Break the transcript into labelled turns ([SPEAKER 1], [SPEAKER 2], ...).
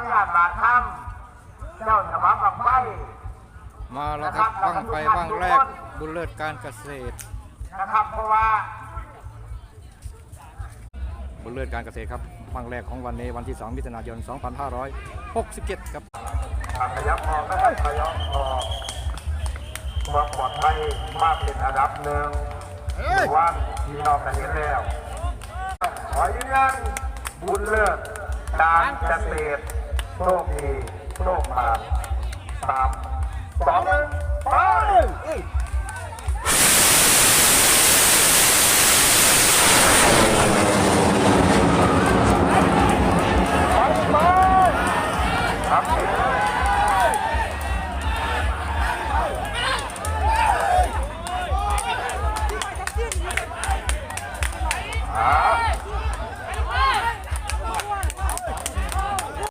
[SPEAKER 1] นุญาตมาทำเจ้าสมาบังไฟ
[SPEAKER 2] มาแล้วครับบ้างไฟบ้างแรกบุญเลิศการเกษตร
[SPEAKER 1] นะครับเพราะว่า
[SPEAKER 2] บุญเลิศการเกษตรครับบ้างแรกของวันนี้วันที่ 2 มิถุนายน 2567 ครับ
[SPEAKER 1] ขยับออกนะครับขยับออกความปลอดภัยมากเป็นอันดับหนึ่งหรือว่าพี่น้องกันเห็นแล้วขอยืนยันบุญเลิศการเกษตร โชคดีโชคมาสามสองหนึ่งไป
[SPEAKER 2] ครับ